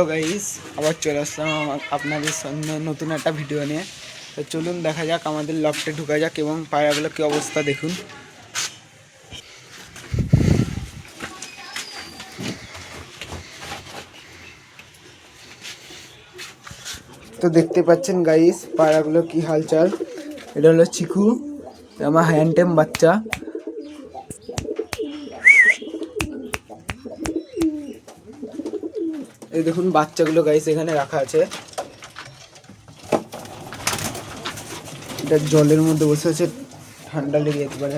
তো গাইস, আবার চলে আসলাম আপনাদের সামনে নতুন একটা ভিডিও নিয়ে। তো চলুন দেখা যাক আমাদের লফটে ঢুকা যাক এবং পায়রাগুলো কী অবস্থা দেখুন। তো দেখতে পাচ্ছেন গাইস পায়রাগুলো কি হালচাল। এটা হলো চিকু আমার হ্যান্ডটেম বাচ্চা। এই দেখুন, বাচ্চাগুলো গাইস এখানে রাখা আছে। এটা জলের মধ্যে বসে আছে, ঠান্ডা লেগে যেতে পারে।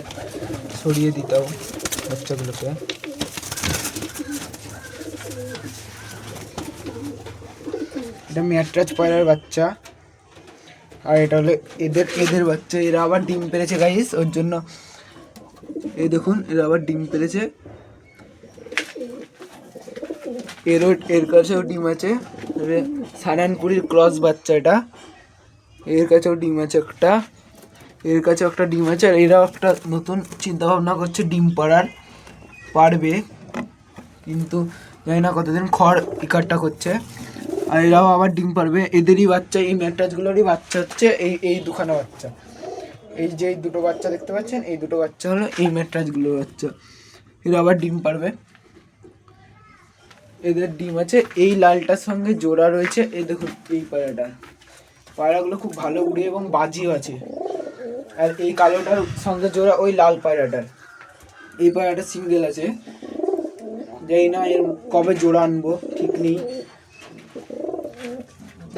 সরিয়ে দিতে হবে বাচ্চাগুলোকে। এটা ম্যাট্রাজ পায়রার বাচ্চা। আর এটা হলো এদের এদের বাচ্চা। এরা আবার ডিম পেরেছে গাইস ওর জন্য। এই দেখুন, এরা আবার ডিম পেরেছে। এরও, এর কাছেও ডিম আছে। তবে সারানপুরির ক্রস বাচ্চা এটা। এর কাছেও ডিম আছে একটা। এর কাছেও একটা ডিম আছে আর এরাও একটা নতুন চিন্তা ভাবনা করছে ডিম পাড়ার। পারবে কিন্তু জানি না কতদিন খড় ইকাট্টা করছে। আর এরাও আবার ডিম পারবে এদেরই বাচ্চা, এই ম্যাট্রাসগুলোরই বাচ্চা হচ্ছে এই এই দুখানা বাচ্চা। এই যে এই দুটো বাচ্চা দেখতে পাচ্ছেন, এই দুটো বাচ্চা হলো এই ম্যাট্রাসগুলোর বাচ্চা। এরা আবার ডিম পারবে এদের ডিম আছে, এই লালটার সঙ্গে জোড়া রয়েছে, এই দেখুন, এই পায়রাটা পায়রাগুলো খুব ভালো উড়ে এবং বাজিও আছে। আর এই কালোটার সঙ্গে জোড়া ওই লাল পায়রাটার এই পায়রাটা সিঙ্গেল আছে। জানি না এর কবে জোড়া আনব, ঠিক নেই।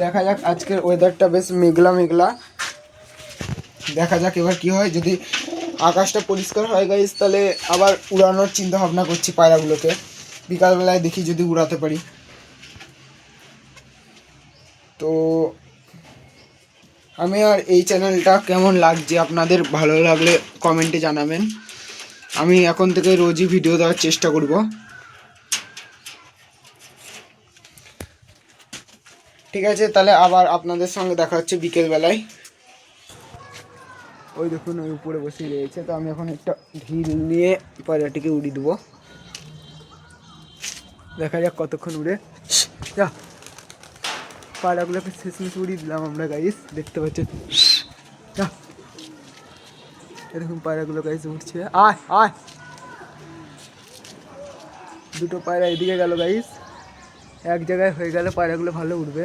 দেখা যাক আজকের ওয়েদারটা বেশ মেঘলা মেঘলা। দেখা যাক এবার কি হয়। যদি আকাশটা পরিষ্কার হয় গাইস তাহলে আবার উড়ানোর চিন্তা ভাবনা করছি পায়রাগুলোকে বিকালবেলায় দেখি যদি উড়াতে পারি। তো আমি আর এই চ্যানেলটা কেমন লাগছে আপনাদের ভালো লাগলে কমেন্টে জানাবেন। আমি এখন থেকে রোজই ভিডিও দেওয়ার চেষ্টা করব। ঠিক আছে, তাহলে আবার আপনাদের সঙ্গে দেখা হচ্ছে বিকেলবেলায়। ওই দেখুন, ওই উপরে বসে রয়েছে। তো আমি এখন একটা ঢিল নিয়ে পায়রাটিকে উড়িয়ে দেবো। দেখা যাক কতক্ষণ উড়ে। যা। পায়রাগুলোকে শেষমেশ উড়িয়ে দিলাম আমরা গাইস দেখতে পাচ্ছেন যা। এরকম পায়রাগুলো গাইস উঠছে আয় আয়। দুটো পায়রা এদিকে গেল গাইস এক জায়গায় হয়ে গেলে পায়রাগুলো ভালো উঠবে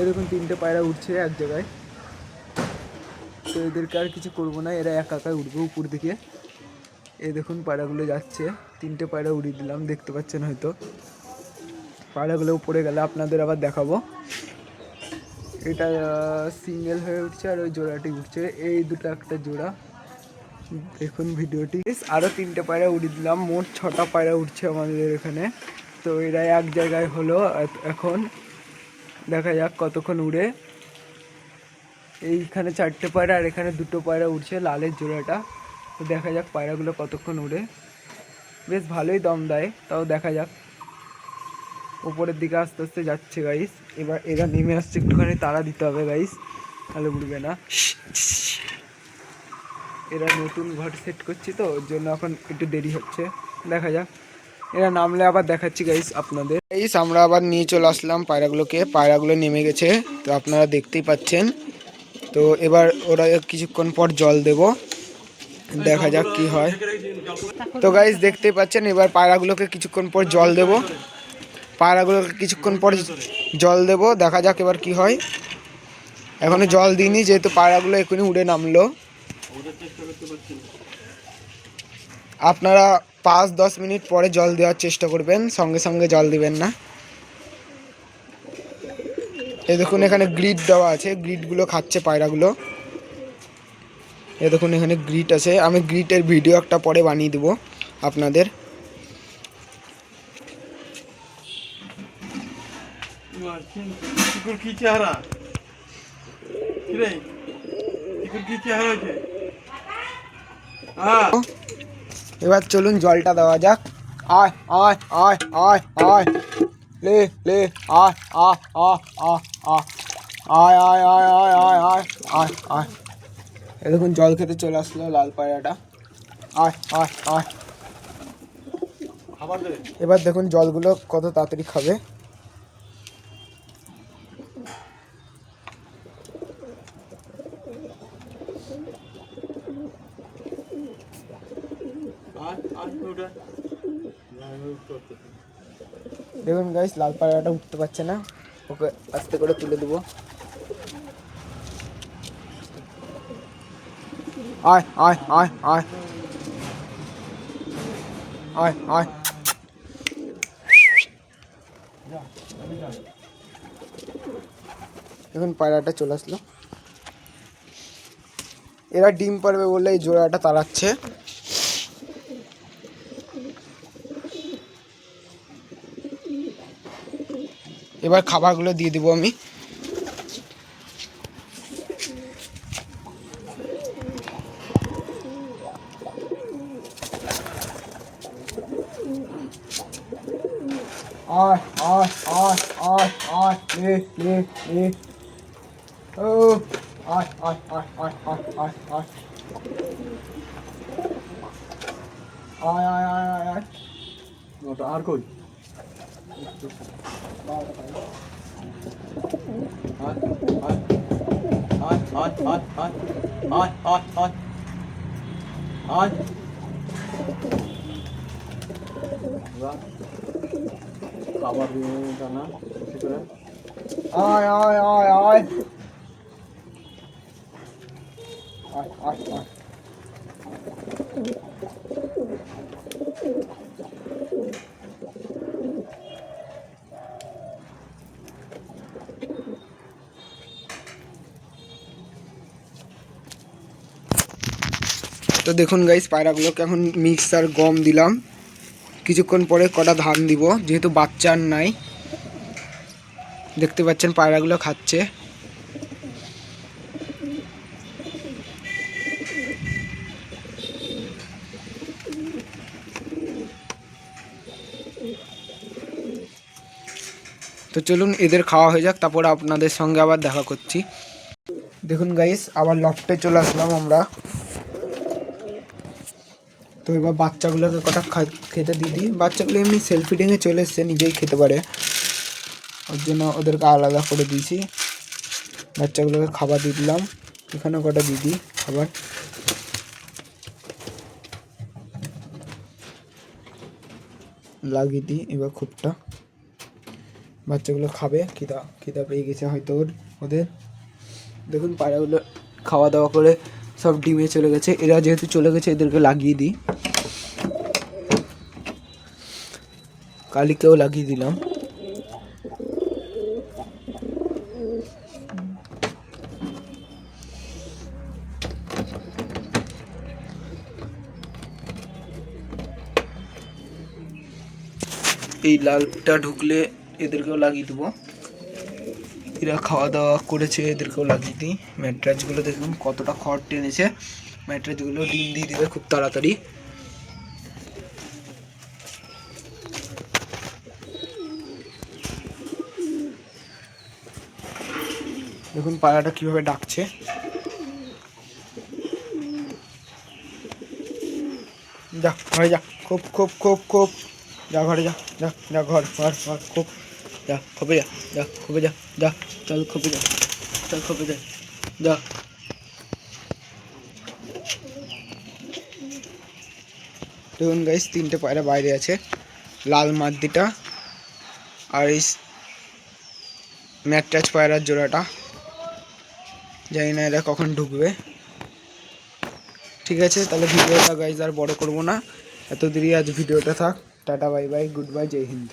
এরকম তিনটে পায়রা উঠছে এক জায়গায়। তো এদেরকে আর কিছু করব না, এরা একা একাই উঠবে উপর দিকে। এই দেখুন পায়রাগুলো যাচ্ছে। তিনটে পায়রা উড়িয়ে দিলাম, দেখতে পাচ্ছেন হয়তো। পায়রাগুলো উপরে গেলে আপনাদের আবার দেখাবো। এটা সিঙ্গেল হয়ে উঠছে আর ওই জোড়াটি উঠছে। এই দুটো একটা জোড়া। দেখুন ভিডিওটি। আরও তিনটে পায়রা উড়িয়ে দিলাম। মোট ছটা পায়রা উঠছে আমাদের এখানে। তো এরা এক জায়গায় হলো। এখন দেখা যাক কতক্ষণ উড়ে। এইখানে চারটে পায়রা আর এখানে দুটো পায়রা উঠছে লালের জোড়াটা। তো দেখা যাক পায়রাগুলো কতক্ষণ উড়ে। বেশ ভালোই দম দেয়, তাও দেখা যাক। উপরের দিকে আস্তে আস্তে যাচ্ছে গাইস এবার এরা নেমে আসছে, একটুখানি তাড়া দিতে হবে গাইস তাহলে উড়বে না। এরা নতুন ঘর সেট করছি তো, ওর জন্য এখন একটু দেরি হচ্ছে। দেখা যাক। এরা নামলে আবার দেখাচ্ছি গাইস আপনাদের। গাইস আমরা আবার নিয়ে চলে আসলাম পায়রাগুলোকে। পায়রাগুলো নেমে গেছে, তো আপনারা দেখতেই পাচ্ছেন। তো এবার ওরা কিছুক্ষণ পর জল দেব। দেখা যাক কি হয়। তো গাইস দেখতেই পাচ্ছেন, এবার পায়রাগুলোকে কিছুক্ষণ পর জল দেব। পায়রাগুলোকে কিছুক্ষণ পর জল দেব, দেখা যাক এবার কি হয়। এখনও জল দিইনি, যেহেতু পায়রাগুলো এখনই উড়ে নামলো। আপনারা পাঁচ, দশ মিনিট পরে জল দেওয়ার চেষ্টা করবেন, সঙ্গে সঙ্গে জল দিবেন না। এই দেখুন, এখানে গ্রিড দেওয়া আছে গ্রিডগুলো খাচ্ছে পায়রাগুলো। এ দেখুন এখানে গ্রিট আছে। আমি গ্রিটের ভিডিও একটা পরে বানিয়ে দেবো আপনাদের। এবার চলুন জলটা দেওয়া যাক। আয় আয় আয় আয় আয়। লে লে আয় আ আ আ আ। আয় আয় আয় আয় আয় আয় আয়। দেখুন জল খেতে চলে আসলো লাল পায়রাটা। এবার দেখুন জলগুলো কত তাড়াতাড়ি খাবে। দেখুন গাইস লাল পায়রাটা উঠতে পারছে না। ওকে আস্তে করে তুলে দেবো। আয় আয় আয় আয় আয় আয় এখন পায়রাটা চলে আসলো। এরা ডিম পারবে বলে এই জোড়াটা তাড়াচ্ছে। এবার খাবারগুলো দিয়ে দিব আমি। R R R R R move move move. Oh, R R R R R R R. Ay ay ay ay ay. Orada ar koy. Ay ay ay ay ay ay ay ay ay ay. Right. খাবার দিয়ে দানা বেশি করে আয় আয় আয় আয় আয় আয় আয় তো দেখুন গাইস পায়রাগুলোকে এখন মিক্সার গম দিলাম। কিছুক্ষণ পরে কটা ধান দিব, যেহেতু বাচ্চা আর নাই। দেখতে পাচ্ছেন পায়রাগুলো খাচ্ছে। তো চলুন এদের খাওয়া হয়ে যাক, তারপর আপনাদের সঙ্গে আবার দেখা করছি। দেখুন গাইস আবার লফটে চলে আসলাম আমরা। তো এবার বাচ্চাগুলোকে কটা খেতে দিয়ে দিই। বাচ্চাগুলো এমনি সেলফি ডেঙে চলে এসছে, নিজেই খেতে পারে। ওর জন্য ওদেরকে আলাদা করে দিয়েছি। বাচ্চাগুলোকে খাবার দিয়ে দিলাম। এখানে কটা দিয়ে দিই খাবার। লাগিয়ে দিই এবার খুবটা বাচ্চাগুলো খাবে, খিদা খিদা পেয়ে গেছে হয়তো ওর ওদের। দেখুন পায়রাগুলো খাওয়া দাওয়া করে সব ডিমে চলে গেছে। এরা যেহেতু চলে গেছে, এদেরকে লাগিয়ে দিই। কালিকেও লাগিয়ে দিলাম। এই লালটা ঢুকলে এদেরকেও লাগিয়ে দেবো। এরা খাওয়া দাওয়া করেছে, এদেরকেও লাগিয়ে দিই। ম্যাট্রাসগুলো দেখুন কতটা খড় টেনেছে। ম্যাট্রাসগুলো ডিম দিয়ে দেবে খুব তাড়াতাড়ি। দেখুন পায়রাটা কীভাবে ডাকছে। যা, ঘরে যা খুব খুব খুব খুব যা, ঘরে যা যা যা, ঘর ঘর ঘর খুব যা, খোপে যা যা, খোপে যা যা, চল খোপে যা, চল খোপে যা যা। দেখুন গাইস তিনটে পায়রা বাইরে আছে। লাল মাদ্দিটা আর এই ম্যাট্রাচ পায়রার জোড়াটা। জানি না এরা কখন ঢুকবে। ঠিক আছে, তাহলে ভিডিওটা গাইজ আর বড় করব না। এত দেরি আজ ভিডিওটা থাক। Tata bye bye good bye জয় হিন্দ।